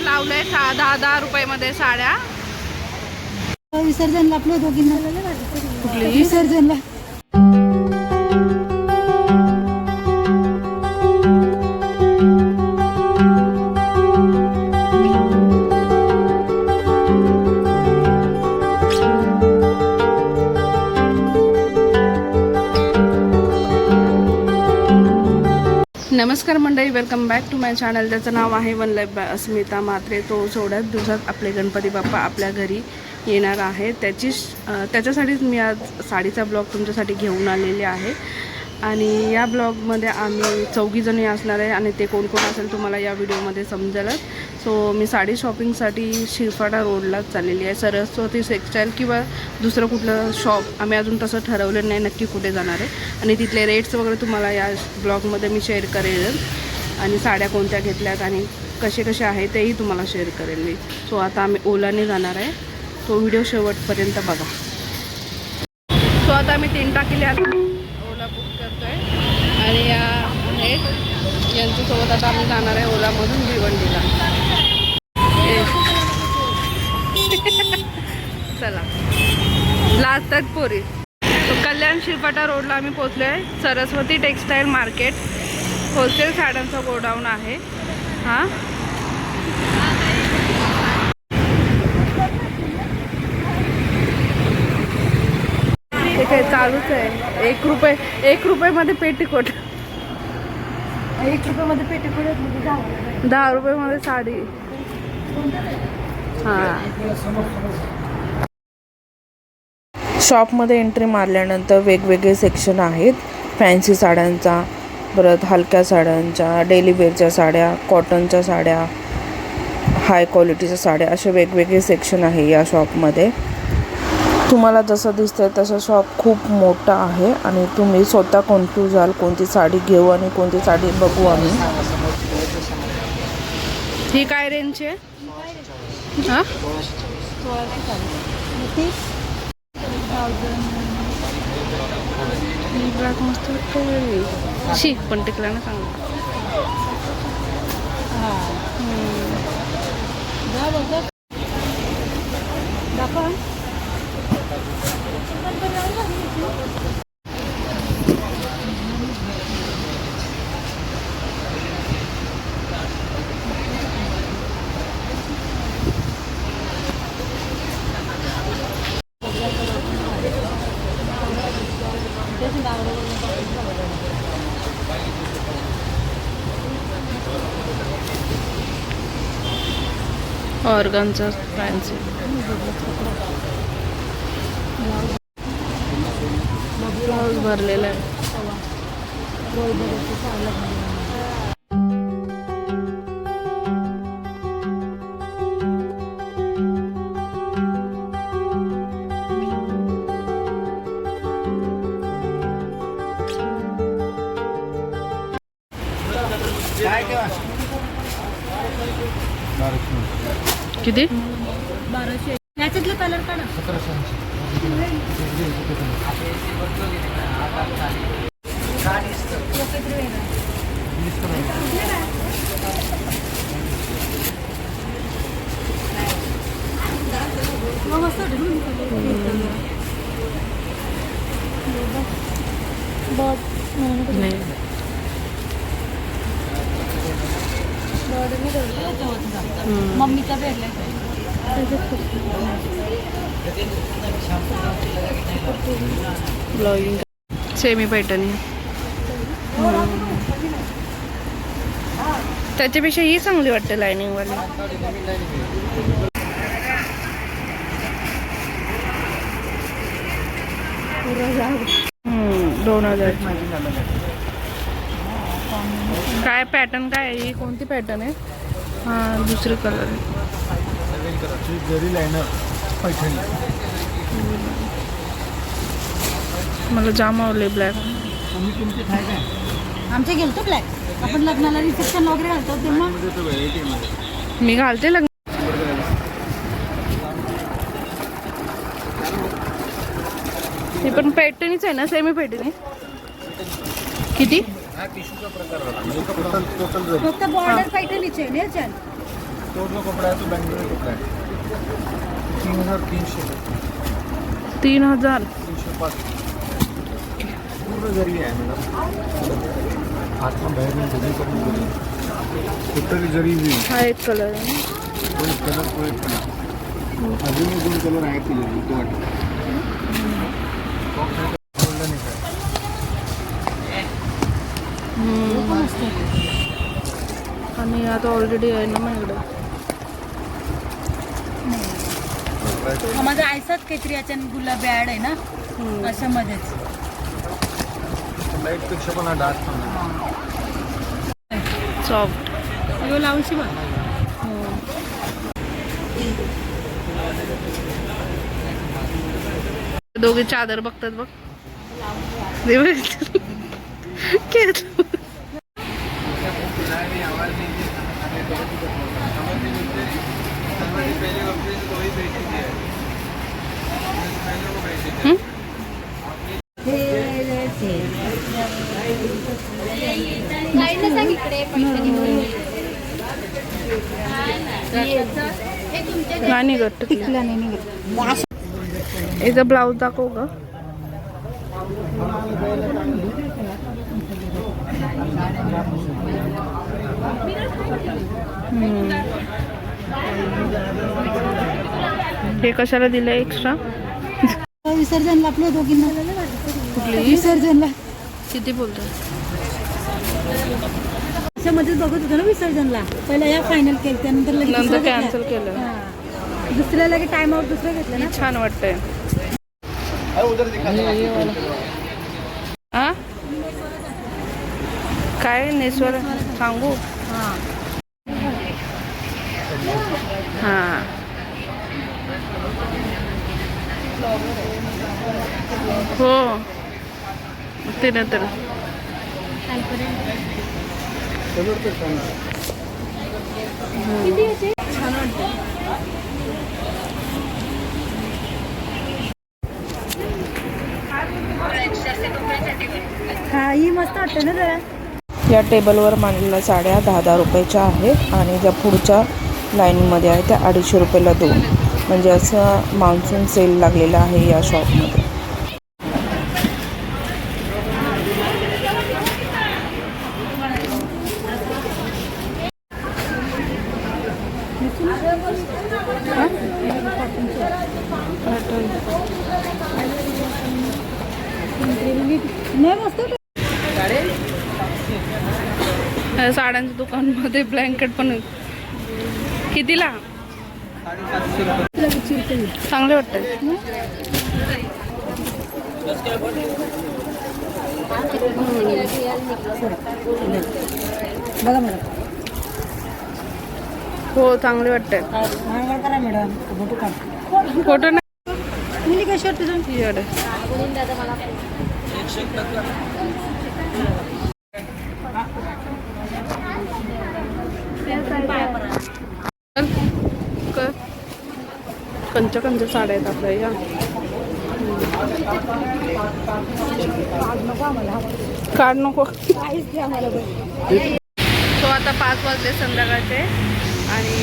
पण लावलंय सा- दहा दहा रुपयामध्ये साड्या. विसर्जनला आपल्या दोघींना विसर्जनला. नमस्कार मंडळी welcome back to my channel त्याचं नाव आहे one life by Asmita Matre. तो थोड्याच दिवसात आपले गणपती बाप्पा आपल्या घरी येणार आहे. त्याची त्याच्यासाठीच मी आज साडीचा ब्लॉग तुमच्यासाठी घेऊन आलेले आहे. आणि या ब्लॉगमध्ये आम्ही चौघीजणी असणार आहे आणि ते कोण कोण असेल तुम्हाला या व्हिडिओमध्ये समजेलच. सो मी साडी शॉपिंगसाठी शिरफाडा रोडलाच चाललेली आहे. सरस्वती टेक्स्टाईल किंवा दुसरं कुठलं शॉप आम्ही अजून तसं ठरवलं नाही नक्की कुठे जाणार आहे. आणि तिथले रेट्स वगैरे तुम्हाला या ब्लॉगमध्ये मी शेअर करेल. आणि साड्या कोणत्या घेतल्यात आणि कसे कसे आहे तेही तुम्हाला शेअर करेल मी. सो आता आम्ही ओलाने जाणार आहे. तो व्हिडिओ शेवटपर्यंत बघा. सो आता आम्ही तीन टाकीले आता ओला बुक करतोय आणि या आहेत सोबत आता आम्ही जाणार आहे ओलामधून भिवंडीला. चला. लाजतात पोरी. तो कल्याण शिरपाटा रोडला आम्ही पोचलो आहे सरस्वती टेक्स्टाईल मार्केट. होलसेल साड्यांचा गोडाऊन आहे. हां? ते काय चालूच आहे. एक रुपये एक रुपयामध्ये पेटीकोट. एक रुपयामध्ये पेटी म्हणजे दहा रुपयामध्ये साडी. हां. शॉपमध्ये एंट्री मारल्यानंतर वेगवेगळे सेक्शन आहेत. फॅन्सी साड्यांचा परत हलक्या साड्यांच्या डेली वेअरच्या साड्या कॉटनच्या साड्या हाय क्वालिटीच्या साड्या असे वेगवेगळे सेक्शन आहे या शॉपमध्ये. तुम्हाला जसं दिसतंय तसं शॉप खूप मोठं आहे आणि तुम्ही स्वतः कन्फ्यूज व्हाल कोणती साडी घेऊ आणि कोणती साडी बघू आम्ही. ही काय रेंजची आहे? हां? ही शी पण टिकला ना चांगला. ऑर्गनचा फॅन्सी. ब्लाऊज भरलेला आहे. किती? बाराशे याच्यातले कलर काढा. नाही. मम्मीचा भेटला सेमी पैठणी त्याच्यापेक्षा ही चांगली वाटते लाईनिंग वाली. हम्म, दोन हजार. काय पॅटर्न काय आहे? कोणती पॅटर्न आहे? हा दुसरी कलर आहे. मला जाम आवडले ब्लॅक आमचे गेलतो ब्लॅक आपण लग्नाला रिसेप्शन वगैरे घालतो तेव्हा. मी घालते लग्न. ही पण पैठणीच आहे ना सेमी पैठणी किती? टोटल टोटल फक्त बॉर्डर पैठणीचे आहे ना तो जो कपड़ा है तो बेंगलोर कपड़ा है तीन हज़ार तीनशे. तीन हज़ार. तीनशे पाच. पूर्ण जरी आहे मॅडम. आतून बाहेरून दोन्ही करून गेली टोटली जरी हा एक कलर आहे. तो कलर तो एक कलर अजून दोन कलर आहेत तिथे तो वाटतं. आणि आता ऑलरेडी आहे ना माझ्याकडे हा माझा आयसात काहीतरी याच्यानं गुलाबी ॲड आहे ना? अशा मध्येच लाईटपेक्षा पण हा डार्क. सॉफ्ट यो लावशी बघ दोघे चादर बघतात बघ दे बघ. घेतलं. हं? नाही निघत. टिकला नाही निघत याचा ब्लाऊज दाखव ग. हे कशाला दिलं एक्स्ट्रा विसर्जनला आपल्या दोघींना. कुठली? विसर्जनला. किती बोलतो मध्येच बघत होतो ना विसर्जनला. पहिला या फायनल केलं त्यानंतर नंतर. कॅन्सल केलं. दुसऱ्या लगे टाइम आउट दुसरं घेतलं ना. छान वाटतंय. काय नेसवर सांगू? हा. हो. ते नंतर हा ही मस्त वाटते ना जरा. या टेबलवर मांडलेल्या साड्या दहा दहा रुपयाच्या आहेत आणि ज्या पुढच्या लाईनमध्ये आहे त्या अडीचशे रुपयाला दोन. म्हणजे असं मान्सून सेल लागलेला आहे या शॉपमध्ये. साड्यांच्या दुकानमध्ये ब्लँकेट पण. कितीला? चांगले वाटतात बघा मॅडम. हो चांगले हा, मॅडम. फोटो काढ. फोटो नाही. मुली कशी वाटते तुझं कंच कंच साड्या आहेत आपल्या या. काढ नको. तो आता पाच वाजले संध्याकाळचे आणि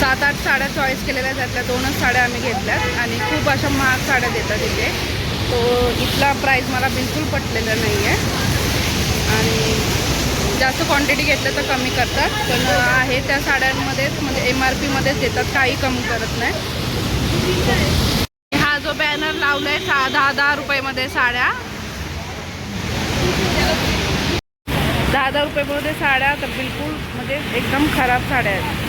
सात आठ साड्या चॉईस केलेल्या आहेत. त्यातल्या दोनच साड्या आम्ही घेतल्यात आणि खूप अशा महाग साड्या देतात इथे. तो इथला प्राईस मला बिलकुल पटलेला नाही आहे आणि जास्त क्वांटिटी घेतलं तर कमी करतात. पण आहे त्या साड्यांमध्येच म्हणजे एम आर पीमध्येच देतात. काही कमी करत नाही. हा जो बॅनर लावलाय सा दहा दहा रुपयामध्ये साड्या. दहा दहा रुपयामध्ये साड्या तर बिलकुल म्हणजे एकदम खराब साड्या आहेत.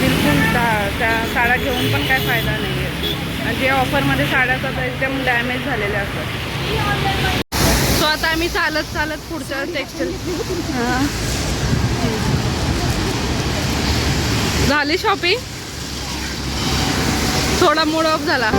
बिलकुल त्या त्या साड्या घेऊन पण काय फायदा नाही आहे आणि जे ऑफरमध्ये साड्या असतात एकदम डॅमेज झालेल्या असतात. आता आम्ही चालत चालत पुढच्या टेक्स्टाईल झाली शॉपिंग थोडा मूड ऑफ झाला.